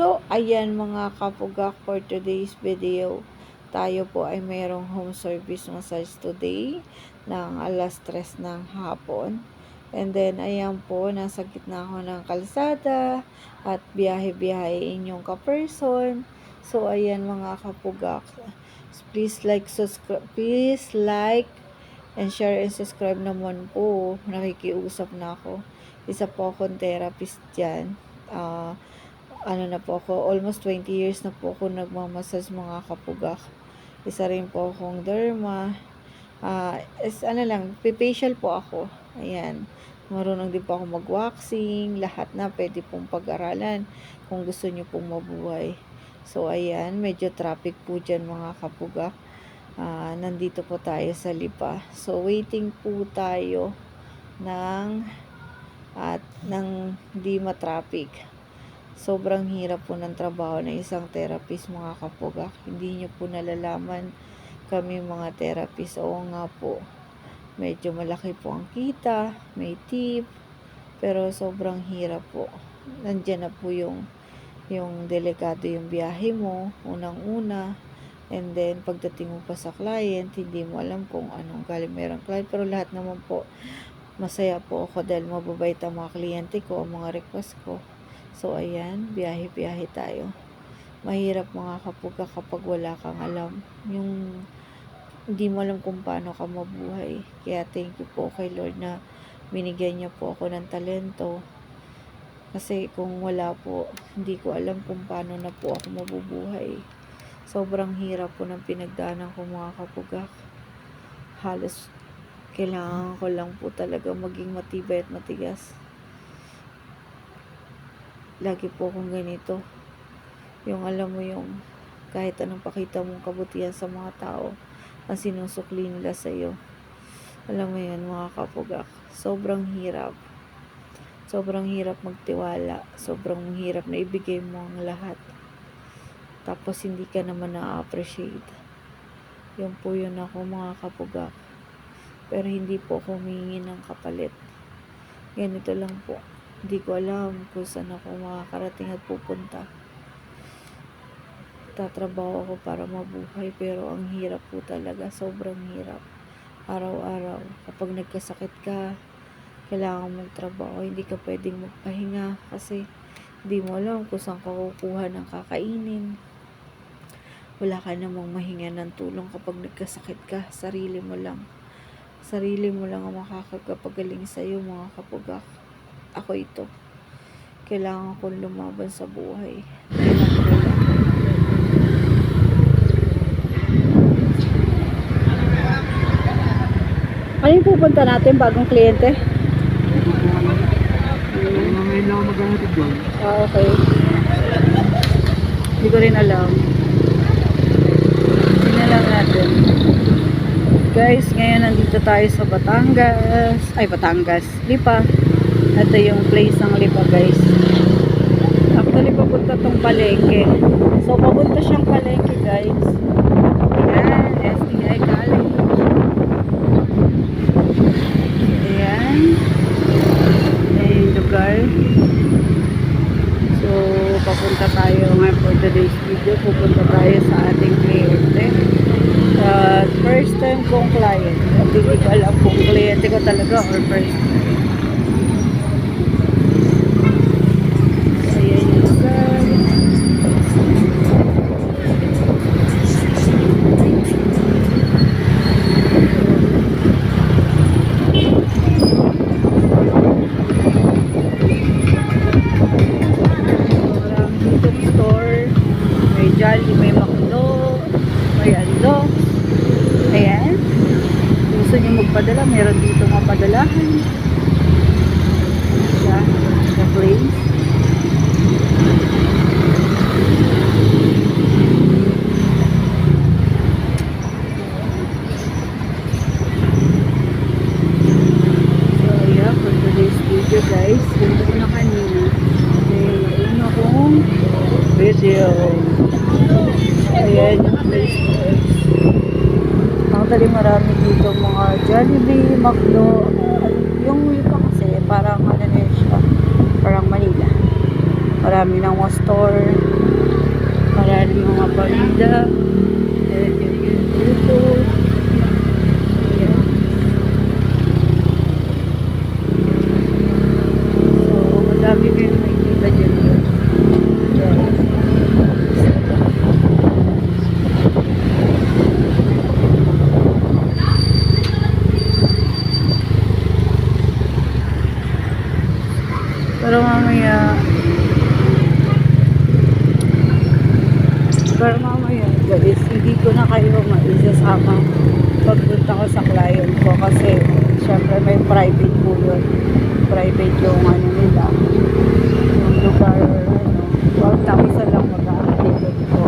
So, ayan mga kapugak for today's video. Tayo po ay mayroong home service massage today ng alas 3 ng hapon. And then, ayan po, nasa gitna ako ng kalsada at biyahe-biyahe inyong ka-person. So, ayan mga kapugak. Please like, subscribe, please like, and share and subscribe naman po. Nakikiusap na ako. Isa po akong therapist dyan. Ah, ano na po ako, almost 20 years na po ako nagmamasas mga kapugak. Isa rin po akong derma. Ah, is ano lang, facial po ako. Ayan. Marunong din po ako mag-waxing. Lahat na pwede pong pag-aralan kung gusto nyo pong mabuhay. So, ayan. Medyo traffic po dyan mga kapugak. Ah, nandito po tayo sa Lipa. So, waiting po tayo ng at ng di ma-traffic. Sobrang hirap po ng trabaho ng isang therapist mga kapugak. Hindi nyo po nalalaman kami mga therapist. Oo nga po. Medyo malaki po ang kita, may tip, pero sobrang hirap po. Nandiyan na po yung yung delikado yung biyahe mo, unang-una, and then pagdating mo pa sa client, hindi mo alam kung anong galing merong client, pero lahat naman po, masaya po ako dahil mababait ang mga kliyente ko, ang mga request ko. So, ayan, biyahe-biyahe tayo. Mahirap mga kapuga kapag wala kang alam. Yung hindi mo alam kung paano ka mabuhay. Kaya thank you po kay Lord na binigyan niya po ako ng talento. Kasi kung wala po, hindi ko alam kung paano na po ako mabubuhay. Sobrang hirap po ng pinagdaanan ko mga kapugak. Halos kailangan ko lang po talaga maging matibay at matigas. Lagi po akong ganito. Yung alam mo yung kahit anong pakita mong kabutihan sa mga tao, ang sinusukli nila sa iyo. Alam mo yun mga kapugak. Sobrang hirap. Sobrang hirap magtiwala. Sobrang hirap na ibigay mo ang lahat. Tapos hindi ka naman na-appreciate. Yun po yun ako mga kapugak. Pero hindi po ako humingi ng kapalit. Ganito lang po. Hindi ko alam kung saan ako makakarating at pupunta. Tatrabaho ako para mabuhay pero ang hirap po talaga. Sobrang hirap. Araw-araw. Kapag nagkasakit ka, kailangan mong trabaho. Hindi ka pwedeng magpahinga kasi hindi mo alam kung saan ka kukuha ng kakainin. Wala ka namang mahinga ng tulong kapag nagkasakit ka. Sarili mo lang. Sarili mo lang ang makakagpagaling sa iyo mga kapugak. Ako ito. Kailangan kong lumaban sa buhay. Ko. Ano yung pupunta natin bagong kliyente? Ngayon lang maghahatid doon. Okay. Hindi ko rin alam. Tingnan lang natin. Guys, ngayon nandito tayo sa Batangas. Ay, Batangas. Lipa. Ito yung place ng Lipa, guys. Actually, papunta tong palengke. So, papunta siyang palengke, guys. Ayan, STI College. Ayan. Ayan yung lugar. So, papunta tayo ngayon for today's video. Pupunta tayo sa ating kliyente. Uh, first time kong client. Hindi ko alam kung kliyente ko talaga or first nyo magpadala, meron dito mga padalahan. Place. So, yeah, for today's video guys, ganda ko na kanina. May ano akong video. Ayan yung place guys. Actually, marami dito mga Jollibee, McDo. Yung iba kasi, parang ano parang Manila. Marami ng mga store. Marami mga parinda. Yung dito. So, madami kayong makikita dyan. Pero mamaya, pero mamaya guys, hindi ko na kayo maisasama pagpunta ko sa client ko kasi syempre may private po yun. Private yung ano nila. Yung lugar, ano, huwag na isa lang mag-aalit ko.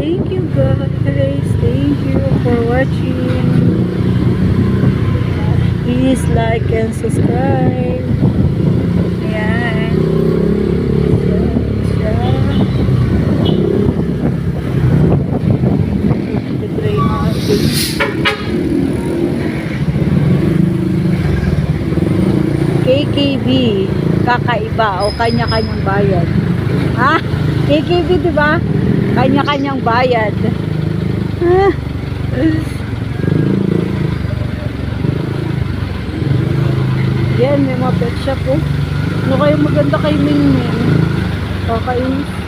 Thank you guys. Thank you for watching. Please like and subscribe. Ayan. Ayan siya. Ito yung mga things. KKB, kakaiba o kanya-kanyang bayad. Ha? KKB, di ba? Kanya-kanyang bayad. Ah. Yan, may mga pet shop oh. Ano kayo maganda kay Ming Ming? Kakainis.